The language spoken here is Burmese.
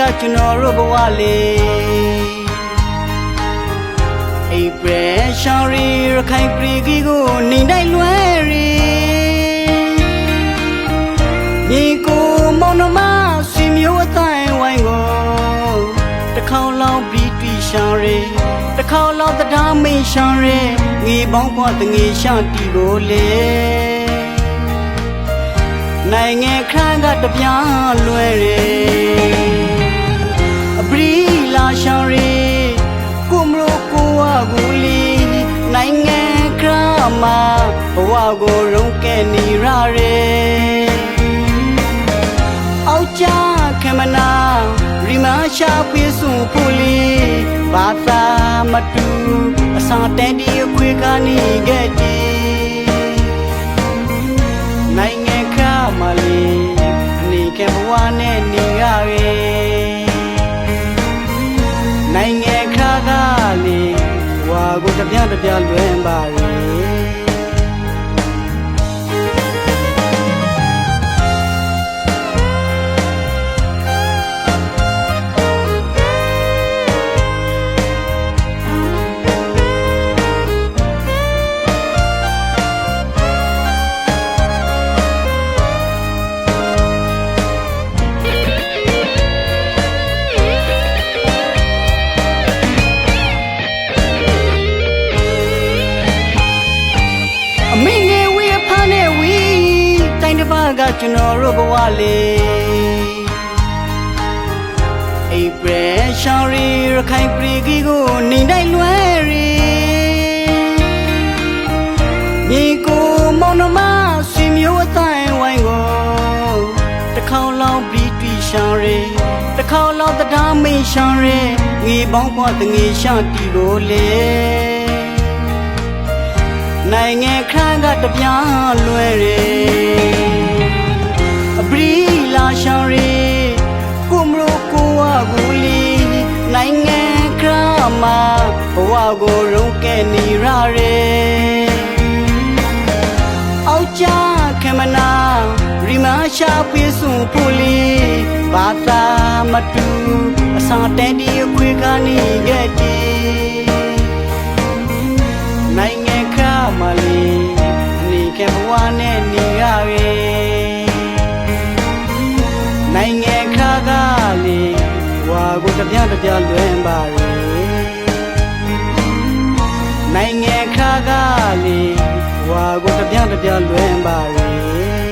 ကကျွန်တော်တို့ဘဝလေးအိပ်ပဲရှောင်းရီရခိုင်ပြည်ကြီးကိုနေတိုင်းလွယ်ရီညီကိုမောင်နှမစီမျိုးအတိုင်းဝိုင်းကိုတစ်ခေါက်လောက်ပြီးတွေ့ရှောင်းရီတစ်ခေါက်လောက်တရားမင်းရှောင်းရီငေပေါင်းပွားတငေရှောင်းတီကိုလေနိုင်ငံခန်းကတပြားလွယ်ရ မှာဘဝကိုရုံးကဲနေရရဲအောက်ကြခမနာရီမာရှာဖေးစုပူလီဘာသာမတူအစာတဲဒီအခွေကနေခဲ့တီနိုင်ငံခါမလေးအနေကဘဝနဲ့နေရရေနိုင်ငံခါကလေးဝါကိုတပြတပြလွင်ပါရေ တိုင်းတစ်ပါးကကျွန်တော်တို့ဘဝလေးအိပ်ပဲရှောင်းရီရခိုင်ပြည်ကြီးကိုနေတိုင်းလွယ်ရီညီကိုမောင်နှမစီမျိုးအတိုင်းဝိုင်းကိုတစ်ခေါက်လောက်ပြီးတွေ့ရှောင်းရီတစ်ခေါက်လောက်တရားမင်းရှောင်းရီငေပေါင်းပွားတငေရှောင်းတီကိုလေနိုင်ငံခန်းကတပြားလွယ်ရ မှာဘဝကိုရုံးကဲနေရရဲအောက်ကြခမနာရီမာရှာဖေးစုပူလီဘာသာမတူအစာတဲဒီအခွေကနေခဲ့တီနိုင်ငံခါမလေးအနေကဘဝနဲ့နေရရေနိုင်ငံခါကလေးဝါကိုတပြတပြလွင်ပါရေ နိုင်ငံခါကလေးဝါကိုတပြတပြလွင်ပါရေ